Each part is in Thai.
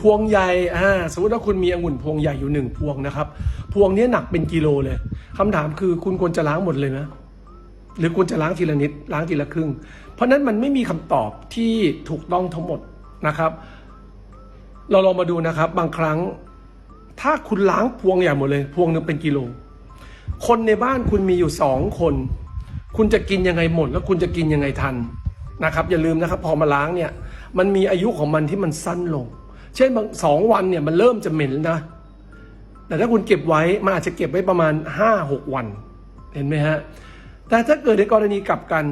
พวงใหญ่อ่าสมมติว่าคุณมีองุ่นพวงใหญ่อยู่หนึ่งพวงนะครับ พวงนี้หนักเป็นกิโลเลยคำถามคือคุณควรจะล้างหมดเลยไหมหรือควรจะล้างทีละนิดล้างทีละครึ่ง เพราะนั้นมันไม่มีคำตอบที่ถูกต้องทั้งหมดนะครับ เราลองมาดูนะครับ บางครั้ง ถ้าคุณล้างพวงใหญ่หมดเลย พวงหนึ่งเป็นกิโล คนในบ้านคุณมีอยู่สองคน คุณจะกินยังไงหมด แล้วคุณจะกินยังไงทันนะครับ อย่าลืมนะครับ พอมาล้างเนี่ย มันมีอายุของมันที่มันสั้นลง เช่นบางสองวันเนี่ยมันเริ่มจะเหม็นแล้วนะ แต่ถ้าคุณเก็บไว้มันอาจจะเก็บไว้ประมาณห้าหกวัน เห็นไหมฮะ แต่ถ้าเกิดในกรณีกลับกัน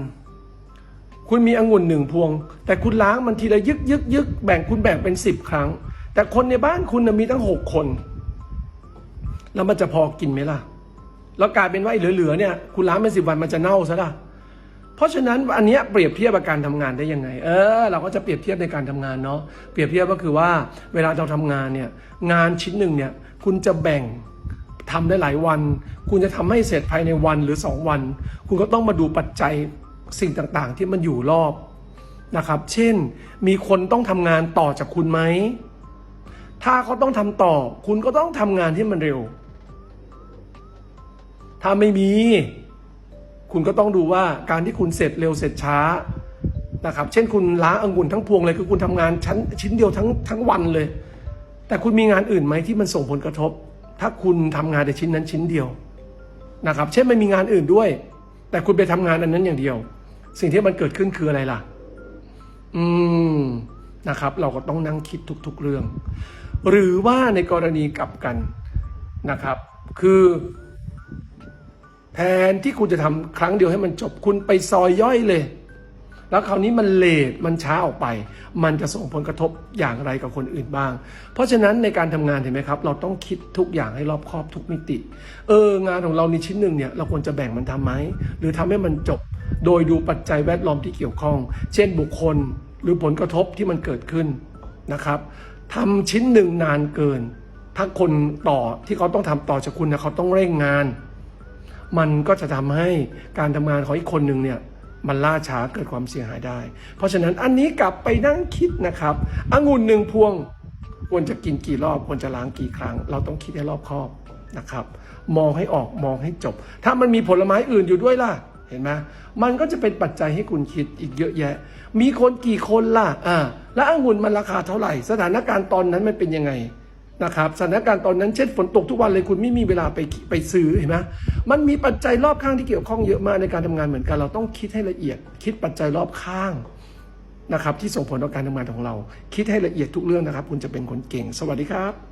คุณมีองุ่นหนึ่งพวง แต่คุณล้างมันทีละยึกยึกยึกแบ่งคุณแบ่งเป็นสิบครั้ง แต่คนในบ้านคุณมีตั้งหกคน แล้วมันจะพอกินไหมล่ะ แล้วกลายเป็นว่าเหลือๆเนี่ย คุณล้างเป็นสิบวันมันจะเน่าซะล่ะ เพราะฉะนั้นอันนี้เปรียบเทียบกับการทำงานได้ยังไง เออ เราก็จะเปรียบเทียบในการทำงานเนาะ เปรียบเทียบก็คือว่าเวลาเราทำงานเนี่ยงานชิ้นหนึ่งเนี่ยคุณจะแบ่งทำได้หลายวัน คุณจะทำให้เสร็จภายในวันหรือสองวัน คุณก็ต้องมาดูปัจจัยสิ่งต่างๆ ที่มันอยู่รอบนะครับ เช่น มีคนต้องทำงานต่อจากคุณไหม ถ้าเขาต้องทำต่อ คุณก็ต้องทำงานที่มันเร็ว ถ้าไม่มี คุณก็ต้องดูว่าการที่คุณเสร็จเร็วเสร็จช้านะครับ เช่นคุณล้างองุ่นทั้งพวงเลยคือคุณทำงานชั้นชิ้นเดียวทั้งทั้งวันเลย แต่คุณมีงานอื่นไหมที่มันส่งผลกระทบ ถ้าคุณทำงานในชิ้นนั้นชิ้นเดียวนะครับ เช่นไม่มีงานอื่นด้วย แต่คุณไปทำงานอันนั้นอย่างเดียว สิ่งที่มันเกิดขึ้นคืออะไรล่ะ อืมนะครับ เราก็ต้องนั่งคิดทุก ๆ เรื่อง หรือว่าในกรณีกลับกันนะครับ คือ แทนที่คุณจะทำครั้งเดียวให้มันจบคุณไปซอยย่อยเลย แล้วคราวนี้มันเลทมันช้าออกไป มันจะส่งผลกระทบอย่างไรกับคนอื่นบ้าง เพราะฉะนั้นในการทำงานเห็นไหมครับ เราต้องคิดทุกอย่างให้รอบคอบทุกมิติ เอองานของเราในชิ้นหนึ่งเนี่ยเราควรจะแบ่งมันทำไหมหรือทำให้มันจบ โดยดูปัจจัยแวดล้อมที่เกี่ยวข้อง เช่นบุคคลหรือผลกระทบที่มันเกิดขึ้นนะครับทำชิ้นหนึ่งนานเกิน ถ้าคนต่อที่เขาต้องทำต่อจากคุณเนี่ยเขาต้องเร่งงาน มันก็จะทำให้การทำงานของอีกคนหนึ่งเนี่ยมันล่าช้าเกิดความเสียหายได้ เพราะฉะนั้นอันนี้กลับไปนั่งคิดนะครับองุ่นหนึ่งพวงควรจะกินกี่รอบควรจะล้างกี่ครั้ง เราต้องคิดให้รอบคอบนะครับ มองให้ออกมองให้จบ ถ้ามันมีผลไม้อื่นอยู่ด้วยล่ะเห็นไหมมันก็จะเป็นปัจจัยให้คุณคิดอีกเยอะแยะ มีคนกี่คนล่ะอ่าแล้วองุ่นมันราคาเท่าไหร่ สถานการณ์ตอนนั้นมันเป็นยังไง นะครับสถานการณ์ตอนนั้นเช่นฝนตกทุกวันเลยคุณไม่มีเวลาไปไปซื้อเห็นไหมมันมีปัจจัยรอบข้างที่เกี่ยวข้องเยอะมากในการทำงานเหมือนกัน เราต้องคิดให้ละเอียด คิดปัจจัยรอบข้างนะครับที่ส่งผลต่อการทำงานของเรา คิดให้ละเอียดทุกเรื่องนะครับ คุณจะเป็นคนเก่ง สวัสดีครับ